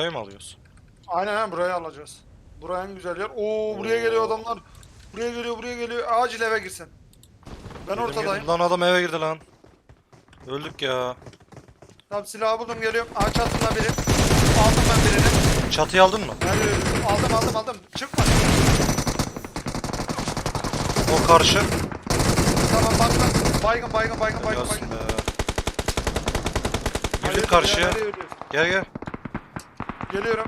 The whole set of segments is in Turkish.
Buraya mı alıyoruz? Aynen aynen burayı alacağız. Buraya en güzel yer. Oo buraya geliyor adamlar. Buraya geliyor buraya geliyor. Acil eve girsin. Ben Girdim, ortadayım. Lan adam eve girdi lan. Öldük ya. Tamam silahı buldum geliyorum. Ağaç altında biri. Aldım ben birini. Çatıyı aldın mı? Nerede? Aldım aldım aldım. Çıkma. O karşı. Tamam bak bak. Baygın baygın baygın baygın baygın. be. Hayırdır karşıya. ya, nereye yürüyorsun? Gel gel. Geliyorum.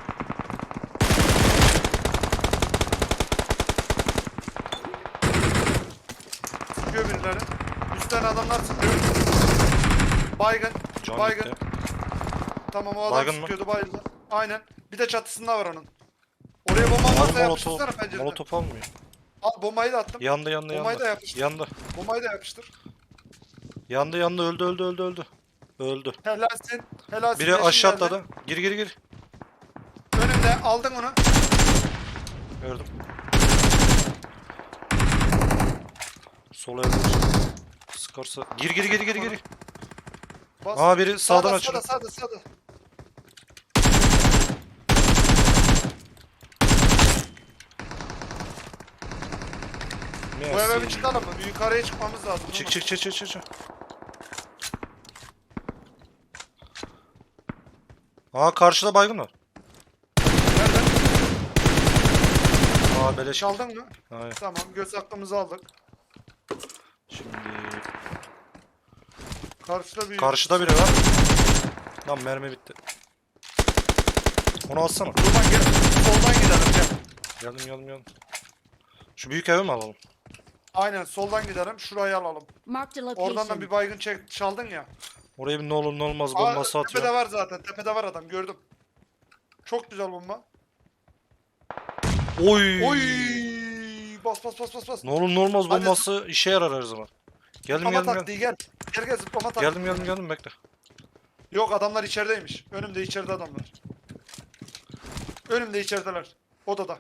Sıkıyor birileri. Üstten adamlar sıkıyor. Baygın. Can baygın. gitti. Tamam o adam Baygın mı? sıkıyordu bayıldı. Aynen. Bir de çatısında var onun. Oraya bomba varsa yapıştırsana pencereden. Molotof almıyor. Al bombayı da attım. Yandı yandı Bombayı da yandı. yapıştır. Yandı. Bombayı da yapıştır. Yandı yandı öldü öldü öldü öldü. Öldü. Helalsin. Helalsin. Biri aşağı atladı. Gir gir gir. Önümde aldın onu. Gördüm. Sol evde. Sıkarsa. Gir gir gir gir gir. Bas. Aa biri sağdan sağda, açılıyor. Sağda sağda sağda. Bu eve bir çıkalım mı? Bir yukarıya çıkmamız lazım. Çık çık çık çık çık. çık. Aa karşıda baygın var. Nerede? Aa beleş. Çaldın mı? Hayır. Tamam göz hakkımızı aldık. Şimdi Karşıda bir... karşıda biri var. Lan mermi bitti. Onu alsana. Buradan gel. Soldan gidelim gel. Geldim geldim geldim. Şu büyük evi mi alalım? Aynen soldan gidelim. Şurayı alalım. Marked a Oradan da bir baygın çek, çaldın ya. Oraya bir ne olur ne olmaz Aa, bombası tepede atıyor. var zaten. Tepede var adam gördüm. Çok güzel bomba. Oy. Oy! Bas bas bas bas bas. Ne olur ne olmaz Hadi. bombası işe yarar her zaman. Geldim Zıplama geldim geldim. taktiği gel. Gel gel zıplama taktiği. Geldim geldim geldim bekle. Yok adamlar içerideymiş. Önümde içeride adamlar. Önümde içerideler. Odada.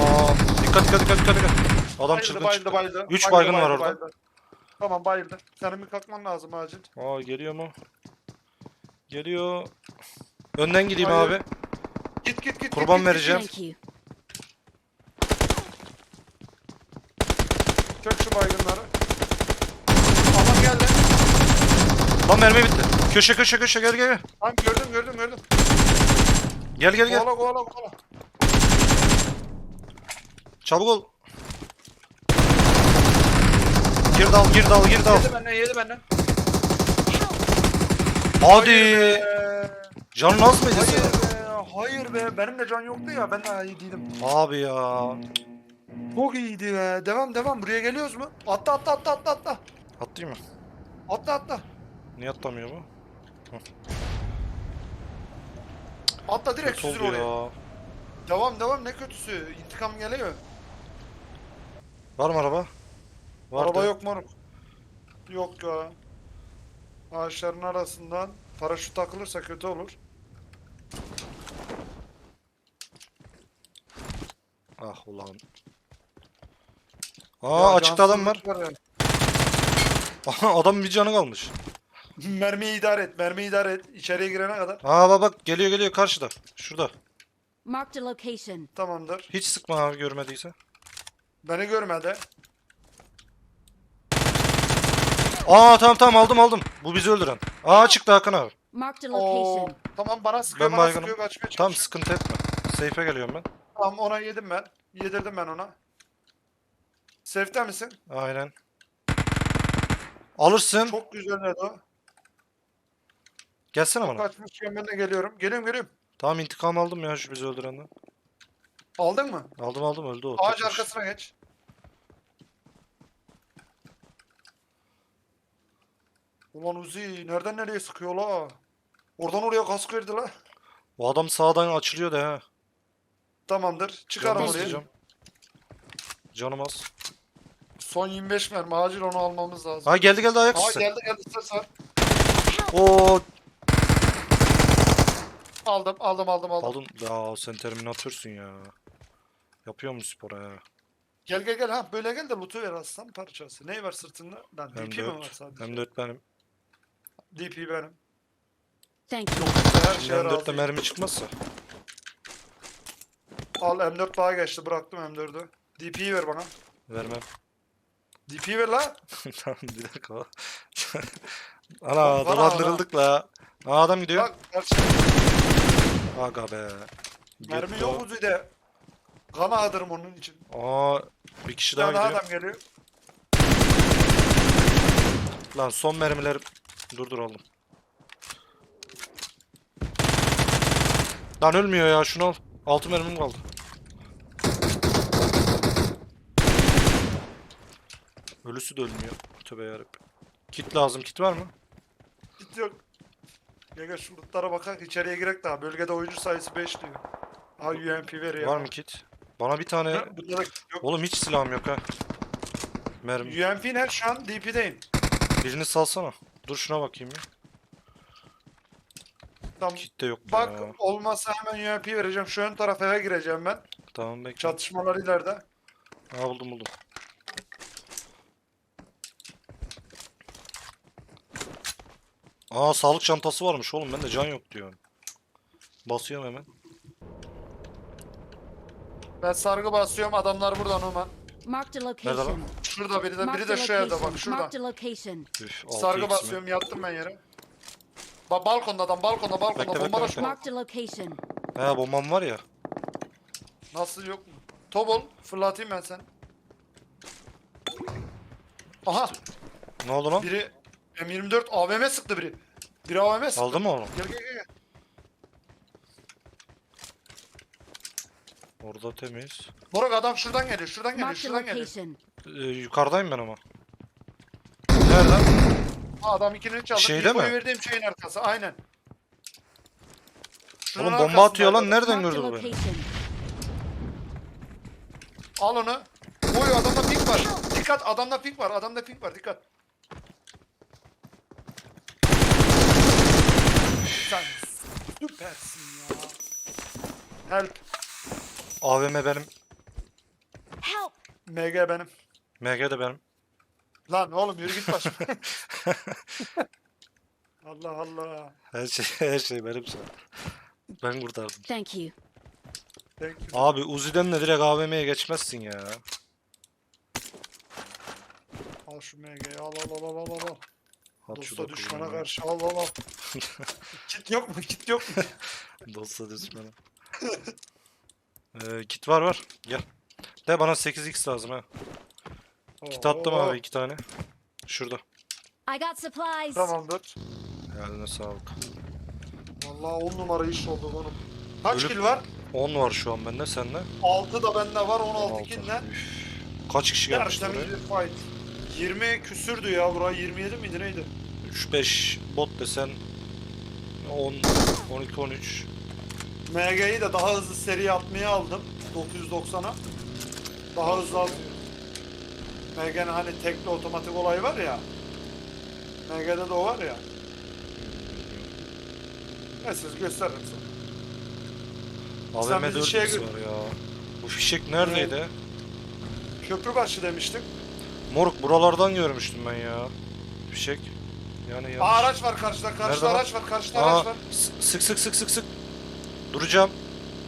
Aa, dikkat dikkat dikkat dikkat. dikkat. Adam çılgın çıktı. bayıldı. Üç baygın var orada. bayıldı. Tamam bayıldı. Senin bir kalkman lazım acil. Aa geliyor mu? Geliyor. Önden gideyim Hayır. abi. Git git git. Kurban git, vereceğim. Thank you. Çök şu baygınları. Adam geldi. Lan mermi bitti. Köşe köşe köşe gel gel gel. Tamam gördüm gördüm gördüm. Gel gel gel. Kovala kovala kovala. Çabuk ol. Gir dal gir dal gir dal. Yedi benden yedi benden. Hadi. Hayır Canın az mıydı Hayır senin? be. Hayır be. Benim de can yoktu ya. Ben daha iyiydim. Abi ya. Çok iyiydi be. Devam devam. Buraya geliyoruz mu? Atla atla atla atla atla. Atlayayım mı? Atla atla. Niye atlamıyor bu? Atla direkt Kötü süzül oldu oraya. ya. Devam devam ne kötüsü. İntikam geliyor. Var mı araba? Var Araba da. yok moruk. Yok ya. Ağaçların arasından paraşüt takılırsa kötü olur. Ah ulan. Aa Ya açıkta adam var. cansızlık ya. Aha adam bir canı kalmış. Mermiyi idare et, mermiyi idare et. İçeriye girene kadar. Aa bak bak geliyor geliyor karşıda. Şurada. Marked a location. Tamamdır. Hiç sıkma abi görmediyse. Beni görmedi. Aa tamam tamam aldım aldım. Bu bizi öldüren. Aa çıktı Hakan abi. Marked a Oo, location. tamam bana sıkıyor, Ben bana baygınım. sıkıyor, kaçmaya Tamam çalışıyor. sıkıntı etme. Seyfe geliyorum ben. Tamam ona yedim ben. Yedirdim ben ona. Safe'te misin? Aynen. Alırsın. Çok güzel Edo. Gelsene bana. Kaçmışken ben de geliyorum. Geliyorum geliyorum. Tamam intikam aldım ya şu bizi öldürenden. Aldın mı? Aldım aldım öldü o. Ağaç tekmiş. arkasına geç. Ulan Uzi nereden nereye sıkıyor la? Oradan oraya kask verdi la. O adam sağdan açılıyor da ha. Tamamdır. Çıkarım Canım oraya. sıkacağım. Canım az. Son 25 mermi. Acil onu almamız lazım. Ha geldi geldi ayak Aa sesi. geldi geldi sır sır. Oo Aldım aldım aldım aldım. aldın. Ya sen terminatörsün ya. Yapıyor mu spora ya? Gel gel gel ha böyle gel de loot'u ver aslan parçası. Ne var sırtında? Lan DP mi var M4. sadece? M4 benim. DP benim. Thank you. Her şeye M4'te razıyım. mermi çıkmazsa. Al M4 daha geçti bıraktım M4'ü. DP'yi ver bana. Vermem. DP'yi ver lan. Tamam bir dakika. Ana Bana, dolandırıldık la. Aa adam gidiyor. Bak karşı Aga be. mermi Gitti yok Uzi'de. Kana alırım onun için. Aa bir kişi Bir daha tane gidiyor. adam geliyor. Lan son mermiler durduralım. Lan ölmüyor ya şunu al. Altı mermim kaldı. Ölüsü de ölmüyor. Tövbe yarabbim. Kit lazım. Kit var mı? Git yok. Gel şu lootlara bakak içeriye girek daha. Bölgede oyuncu sayısı 5 diyor. Ha UMP ver ya. Var mı kit? Bana bir tane... Ha, yok. Oğlum hiç silahım yok ha. Mermi. UMP ne? Şu an DP'deyim. Birini salsana. Dur şuna bakayım ya. Tamam. Kit de yok Bak ya. olmazsa hemen UMP vereceğim. Şu ön taraf eve gireceğim ben. Tamam bekle. Çatışmalar ileride. Ha buldum buldum. Aa sağlık çantası varmış oğlum. Ben de can yok diyorum. Basıyorum hemen. Ben sargı basıyorum. Adamlar burada Numan. Marked a Nerede lan? Şurada biri de biri Marked de a şu evde location. bak şurada. Location. Üf, Sargı 6x mi? basıyorum yattım ben yere. Ba balkonda adam balkonda balkonda Bekle, bekle, bomba da bekle. şu Marked a location. He bombam var ya. Nasıl yok mu? Tobol fırlatayım ben sen. Aha Ne oldu lan? biri M24 AVM sıktı biri. Biri AVM sıktı. Aldın mı onu? Gel gel gel. gel. Orada temiz. Moruk adam şuradan geliyor şuradan geliyor Marked a şuradan geliyor. location. Ee, yukarıdayım ben ama. Nerede? Adam ikini çaldı. Şeyde İlkoyu mi? verdiğim şeyin arkası aynen. Şunun Oğlum bomba arkasında atıyor lan. adam. Nereden Marked a gördü bu beni? location. Al onu. Oy adamda pik var. Dikkat adamda pik var. Adamda pik var. Dikkat. Sen süpersin ya. Help. AVM benim. Help! MG benim. MG de benim. Lan oğlum yürü git başıma. Allah Allah. Her şey her şey benim sen. Ben kurtardım. Thank you. Thank you. Abi Uzi'den de direkt AVM'ye geçmezsin ya. Al şu MG'yi al al al al al al. At şu Dosta düşmana bana. karşı al al al. Kit yok mu? Kit yok mu? Dosta düşmana. ee, kit var var. Gel. De bana 8x lazım ha. Kit attım Oo, abi iki tane. Şurada. I got supplies. Tamamdır. Eline sağlık. Vallahi 10 numara iş oldu oğlum. Kaç Ölüp- kill var? 10 var şu an bende sende. 6 da bende var 16 16. kill ne? Üf. Kaç kişi Tertemiz oraya? bir fight. 20 küsürdü ya buraya 27 miydi neydi? 3-5 bot desen 10, 12, 13. MG'yi de daha hızlı seri atmaya aldım. 990'a. Daha hızlı aldım. MG'nin hani tekli otomatik olayı var ya. MG'de de o var ya. Neyse gösteririm sana. Sen AVM bizi 4 şeye var ya. Bu fişek neredeydi? Köprübaşı demiştim. Moruk buralardan görmüştüm ben ya. Fişek. Yani Aa, yanlış. araç var karşıda. Karşıda Nerede araç var. Karşıda araç Aa, var. s- sık sık sık sık sık. Duracağım.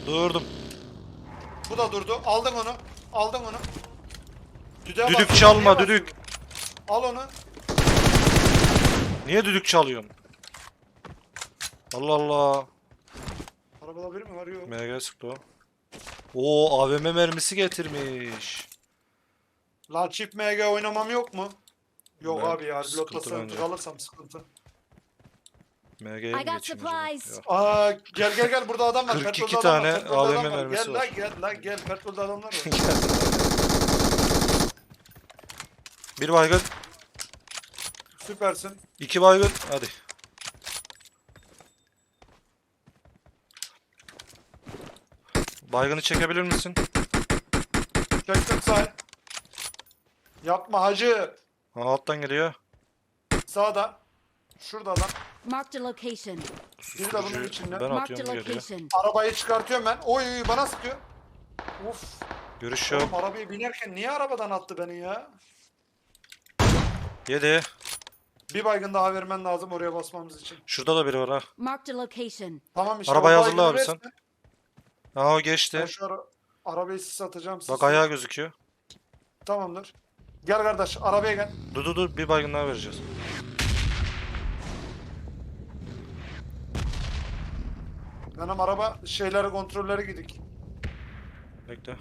Durdum. Bu da durdu. Aldım onu. Aldım onu. Düdüğe Düdük bas, çalma, düdük. Al onu. Niye düdük çalıyorsun? Allah Allah. Arabada biri mi var? Yok. MG sıktı o. Oo AVM mermisi getirmiş. Lan çift MG oynamam yok mu? Yok Ben- abi ya. sıkıntı Pilotta bence. sıkıntı kalırsam sıkıntı. MG'ye I mi got geçeyim supplies. Yok. Aa gel gel gel burada adam var. 42 Petrolde adam var, tane petrolde AVM adam var. mermisi Gel var. lan gel lan gel. Petrolde adamlar var. Bir baygın, Süpersin. iki baygın. Hadi. Baygını çekebilir misin? Çektim sağ. Yapma hacı. Ha, alttan geliyor. Sağda. Şurada adam. Marked a location. Biri de bunun Susturucuyu içinde. Ben Marked a atıyorum location. Arabayı çıkartıyorum ben. Oy oy bana sıkıyor. Uf. Görüş yok. Oğlum arabaya binerken niye arabadan attı beni ya? Yedi. Bir baygın daha vermen lazım oraya basmamız için. Şurada da biri var ha. Marked a location. Tamam işte. Arabayı o hazırla abi sen. resmen- Ha o Ben geçti. şu ara arabayı sis atacağım. Bak sis- ayağı gözüküyor. Tamamdır. Gel kardeş arabaya gel. Dur dur dur bir baygın daha vereceğiz. Benim araba şeyleri kontrolleri gidik. Bekle.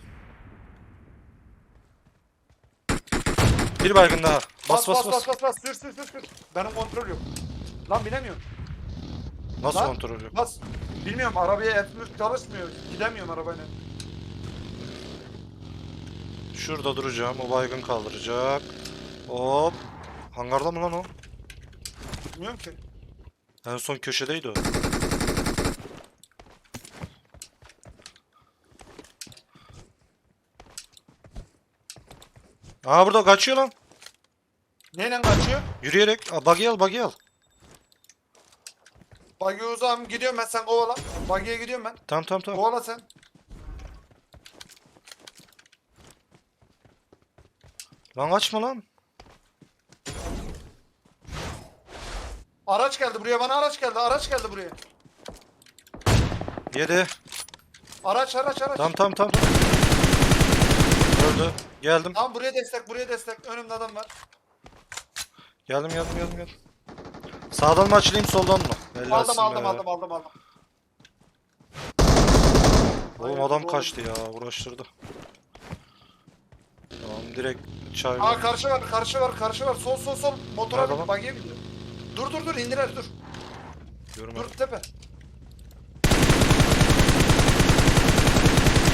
Bir baygın daha. Bas bas bas. bas bas bas sür sür sür sür. Benim kontrol yok. Lan binemiyorum. Nasıl Lan. kontrol yok? Bas. Bilmiyorum arabaya etmek çalışmıyor. Gidemiyorum arabayla. Şurada duracağım. O baygın kaldıracak. Hop. Hangarda mı lan o? Bilmiyorum ki. En son köşedeydi o. Aa burada kaçıyor lan. Neyle kaçıyor? Yürüyerek. Aa, buggy al buggy al. Buggy uzağım gidiyorum ben sen kovala. Buggy'ye gidiyorum ben. Tamam tamam tamam. Kovala sen. Lan kaçma lan. Araç geldi buraya bana araç geldi araç geldi buraya. Yedi. Araç araç araç. Tamam tamam tamam. Öldü. Geldim. Tamam buraya destek buraya destek. Önümde adam var. Geldim geldim geldim geldim. Sağdan mı açılayım soldan mı? Aldım Helalsin aldım be. aldım aldım aldım. Oğlum Hayır, adam doğru. kaçtı ya uğraştırdı. Tamam direkt çay. Aa karşı var karşı var karşı var. Sol sol sol. Motora Nerede bin lan? buggy'ye gidiyor. Dur dur dur indiler dur. Görmedim. Dur tepe.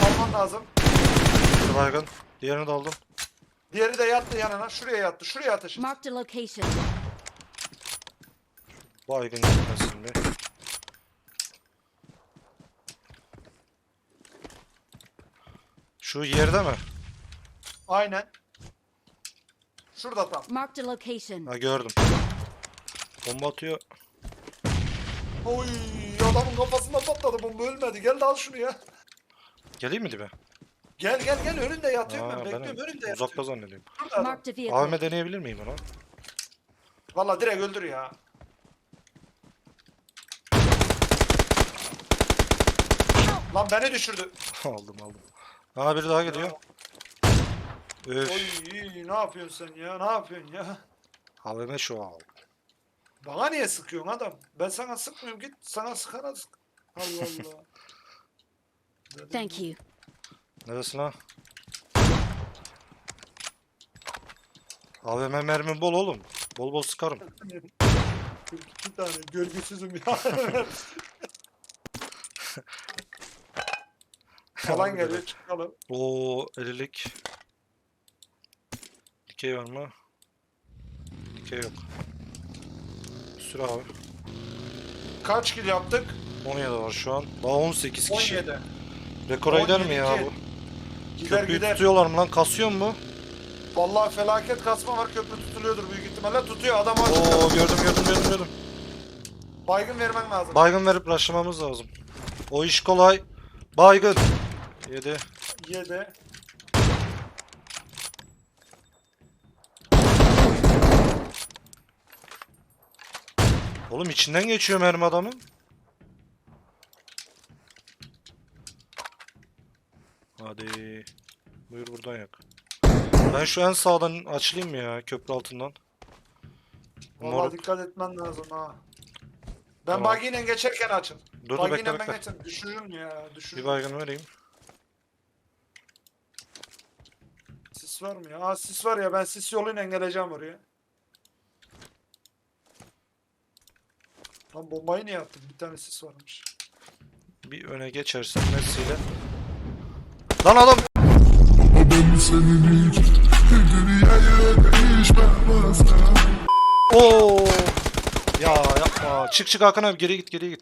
Alman lazım. Bir baygın. Diğerini de aldım. Diğeri de yattı yanına. Şuraya yattı. Şuraya ateş. et. Marked a location. Baygın gitmesin bir. Şu yerde mi? Aynen. Şurada tam. Marked a location. Ha gördüm. Bomba atıyor. Oy adamın kafasında patladı bomba ölmedi. Gel de al şunu ya. Geleyim mi dibe? Gel gel gel önünde yatıyorum Aa, ben. Bekliyorum önünde Uzakta yatıyorum. zannediyorum. Şurada adam. Marked a vehicle. AVM deneyebilir miyim ona? Valla direkt öldür ya. Lan beni düşürdü. aldım aldım. Ha biri daha geliyor. Öf. Oy ne yapıyorsun sen ya? Ne yapıyorsun ya? AVM şu al. Bana niye sıkıyorsun adam? Ben sana sıkmıyorum git sana sıkana sık. Allah Allah. Thank you. Neresin ha? AVM mermi bol oğlum. Bol bol sıkarım. Bir tane görgüsüzüm ya. Falan geliyor çıkalım. Oo 50'lik. Dikey var mı? Dikey yok. Sür abi. Kaç kill yaptık? 17 var şu an. Daha 18 kişi. 17. Rekora gider mi 17 ya bu? Gider Köprüyü gider. tutuyorlar mı lan? Kasıyor mu? Vallahi felaket kasma var köprü tutuluyordur büyük ihtimalle. Tutuyor adam aç. Oo gördüm gördüm gördüm gördüm. Baygın vermen lazım. Baygın verip rushlamamız lazım. O iş kolay. Baygın. 7. 7. Oğlum içinden geçiyor mermi adamın. Hadi. Buyur buradan yak. Ben şu en sağdan açılayım mı ya köprü altından? Vallahi Moruk. dikkat etmen lazım ha. Ben Tamam. bagiyle geçerken açın. Dur dur Bagiyle bekle ben bekle. geçerim. Düşürürüm ya. Bir Düşürürüm. baygın vereyim. Sis var mı ya? Aa sis var ya ben sis yoluyla geleceğim oraya. Tam bombayı niye attın? Bir tane sis varmış. Bir öne geçersen Messi'yle. Lan adam! Oo! Ya yapma. Çık çık Hakan abi geri git geri git.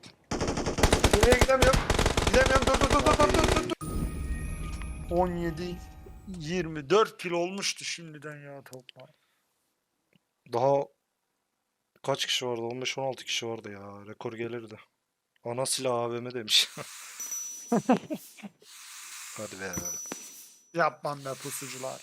Nereye gidemiyorum? Gidemiyorum. Dur dur dur dur dur dur dur. 17 24 kilo olmuştu şimdiden ya toplam. Daha kaç kişi vardı? 15-16 kişi vardı ya. Rekor gelirdi. Ana silah AVM demiş. Hadi be. Yapmam be pusucular.